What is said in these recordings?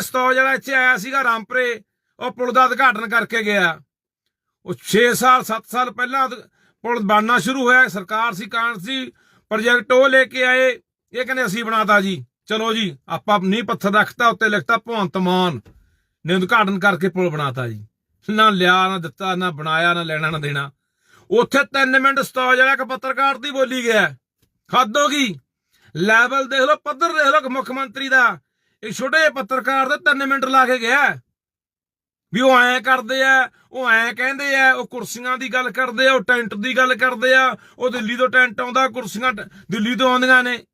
ਸਤੌ ਜਿਹੜਾ ਇੱਥੇ ਆਇਆ ਸੀਗਾ ਰਾਮਪਰੇ, ਉਹ ਪੁਲ ਦਾ ਉਦਘਾਟਨ ਕਰਕੇ ਗਿਆ। ਉਹ 6 ਸਾਲ 7 ਸਾਲ ਪਹਿਲਾਂ ਉਦ- ਪੁਲ ਬਣਨਾ ਸ਼ੁਰੂ ਹੋਇਆ, ਸਰਕਾਰ ਸੀ, ਕਾਂਗਰਸ ਸੀ ਪ੍ਰੋਜੈਕਟ ਉਹ ਲੈ ਕੇ ਆਏ, ਇਹ ਕਹਿੰਦੇ ਅਸੀਂ ਬਣਾਤਾ ਜੀ। ਚਲੋ ਜੀ, ਆਪਾਂ ਨੀਂਹ ਪੱਥਰ ਰੱਖਤਾ, ਉੱਤੇ ਲਿਖਤਾ ਭਗਵੰਤ ਮਾਨ ਨੇ ਉਦਘਾਟਨ ਕਰਕੇ ਪੁਲ ਬਣਾਤਾ ਜੀ। ਨਾ ਲਿਆ, ਨਾ ਦਿੱਤਾ, ਨਾ ਬਣਾਇਆ, ਨਾ ਲੈਣਾ, ਨਾ ਦੇਣਾ। ਉੱਥੇ 3 ਮਿੰਟ ਸਤੌਜ ਜਿਹੜਾ ਇੱਕ ਪੱਤਰਕਾਰ ਦੀ ਬੋਲੀ ਗਿਆ। ਹੱਦ ਹੋ ਗਈ। ਲੈਵਲ ਦੇਖ ਲਓ, ਪੱਧਰ ਦੇਖ ਲਓ, ਮੁੱਖ ਮੰਤਰੀ ਦਾ। ਇਹ ਛੋਟੇ ਜਿਹੇ ਪੱਤਰਕਾਰ ਦਾ 3 ਮਿੰਟ ਲਾ ਕੇ ਗਿਆ। ਵੀ ਉਹ ਐਂ ਕਰਦੇ ਆ, ਉਹ ਐਂ ਕਹਿੰਦੇ ਆ, ਉਹ ਕੁਰਸੀਆਂ ਦੀ ਗੱਲ ਕਰਦੇ ਆ, ਉਹ ਟੈਂਟ ਦੀ ਗੱਲ ਕਰਦੇ ਆ, ਉਹ ਦਿੱਲੀ ਤੋਂ ਟੈਂਟ ਆਉਂਦਾ, ਕੁਰਸੀਆਂ ਦਿੱਲੀ ਤੋਂ ਆਉਂਦੀਆਂ ਨੇ।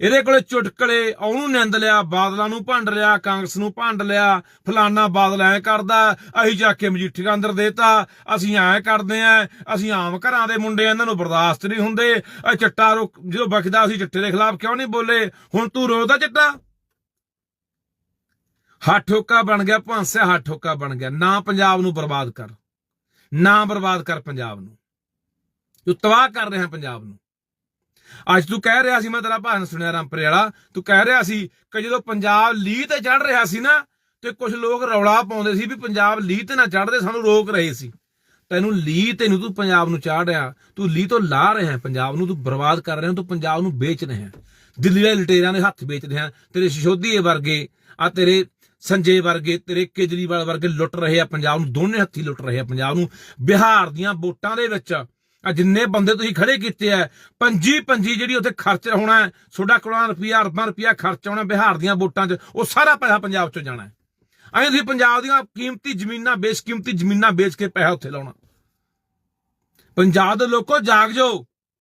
ਇਹਦੇ ਕੋਲੇ ਚੁਟਕਲੇ, ਉਹਨੂੰ ਨਿੰਦ ਲਿਆ, ਬਾਦਲਾਂ ਨੂੰ ਭੰਡ ਲਿਆ, ਕਾਂਗਰਸ ਨੂੰ ਭੰਡ ਲਿਆ, ਫਲਾਨਾ ਬਾਦਲ ਐ ਕਰਦਾ, ਅਸੀਂ ਜਾ ਕੇ ਮਜੀਠੀਆ ਅੰਦਰ ਦੇਤਾ, ਅਸੀਂ ਐ ਕਰਦੇ ਆ, ਅਸੀਂ ਆਮ ਘਰਾਂ ਦੇ ਮੁੰਡੇ ਇਹਨਾਂ ਨੂੰ ਬਰਦਾਸ਼ਤ ਨਹੀਂ ਹੁੰਦੇ, ਇਹ ਚਿੱਟਾ ਰੁਕ, ਜਦੋਂ ਬਖਦਾ ਅਸੀਂ ਚਿੱਟੇ ਦੇ ਖਿਲਾਫ ਕਿਉਂ ਨਹੀਂ ਬੋਲੇ, ਹੁਣ ਤੂੰ ਰੋਦਾ ਚਿੱਟਾ? ਹੱਥ ਠੋਕਾ ਬਣ ਗਿਆ ਭਾਂਸਿਆ ਹੱਥ ਠੋਕਾ ਬਣ ਗਿਆ। ਨਾ ਪੰਜਾਬ ਨੂੰ ਬਰਬਾਦ ਕਰ, ਨਾ ਬਰਬਾਦ ਕਰ ਪੰਜਾਬ ਨੂੰ। ਤੂੰ ਤਬਾਹ ਕਰ ਰਿਹਾ ਪੰਜਾਬ ਨੂੰ। ਅੱਜ ਤੂੰ ਕਹਿ ਰਿਹਾ ਸੀ, ਮੈਂ ਤੇਰਾ ਭਾਸ਼ਣ ਸੁਣਿਆ ਰਾਮਪੁਰੇ ਵਾਲਾ, ਤੂੰ ਕਹਿ ਰਿਹਾ ਸੀ ਕਿ ਜਦੋਂ ਪੰਜਾਬ ਲੀਹ ਤੇ ਚੜ ਰਿਹਾ ਸੀ ਨਾ, ਤੇ ਕੁਝ ਲੋਕ ਰੌਲਾ ਪਾਉਂਦੇ ਸੀ ਵੀ ਪੰਜਾਬ ਲੀਹ ਤੇ ਨਾ ਚੜਦੇ ਸਾਨੂੰ ਰੋਕ ਰਹੇ ਸੀ। ਤੈਨੂੰ ਲੀਹ ਤੈਨੂੰ ਤੂੰ ਪੰਜਾਬ ਨੂੰ ਚਾੜ ਰਿਹਾ, ਤੂੰ ਲੀਹ ਤੋਂ ਲਾ ਰਿਹਾ ਪੰਜਾਬ ਨੂੰ ਤੂੰ ਬਰਬਾਦ ਕਰ ਰਿਹਾ, ਤੂੰ ਪੰਜਾਬ ਨੂੰ ਵੇਚ ਰਿਹਾ ਦਿੱਲੀ ਦੇ ਲਟੇਰਿਆਂ ਦੇ ਹੱਥ ਵੇਚ ਰਿਹਾ ਤੇਰੇ ਸ਼ਿਸ਼ੋਦੀਏ ਵਰਗੇ, ਆ ਤੇਰੇ ਸੰਜੇ ਵਰਗੇ, ਤੇਰੇ ਕੇਜਰੀਵਾਲ ਵਰਗੇ ਲੁੱਟ ਰਹੇ ਆ ਪੰਜਾਬ ਨੂੰ, ਦੋਨੇ ਹੱਥੀ ਲੁੱਟ ਰਹੇ ਆ ਪੰਜਾਬ ਨੂੰ। ਬਿਹਾਰ ਦੀਆਂ ਵੋਟਾਂ ਦੇ ਵਿੱਚ ਆ ਜਿੰਨੇ ਬੰਦੇ ਤੁਸੀਂ ਖੜੇ ਕੀਤੇ ਆ ਪੰਜੀ ਪੰਜੀ ਜਿਹੜੀ ਉੱਥੇ ਖਰਚ ਹੋਣਾ ਹੈ ਤੁਹਾਡਾ ਕਰੋੜਾਂ ਰੁਪਇਆ ਅਰਬਾਂ ਰੁਪਇਆ ਖਰਚ ਹੋਣਾ ਬਿਹਾਰ ਦੀਆਂ ਵੋਟਾਂ 'ਚ, ਉਹ ਸਾਰਾ ਪੈਸਾ ਪੰਜਾਬ 'ਚੋਂ ਜਾਣਾ ਹੈ। ਐਂ ਤੁਸੀਂ ਪੰਜਾਬ ਦੀਆਂ ਕੀਮਤੀ ਜ਼ਮੀਨਾਂ ਬੇਸ਼ਕੀਮਤੀ ਜ਼ਮੀਨਾਂ ਵੇਚ ਕੇ ਪੈਸਾ ਉੱਥੇ ਲਾਉਣਾ। ਪੰਜਾਬ ਦੇ ਲੋਕੋ ਜਾਗ ਜਾਓ।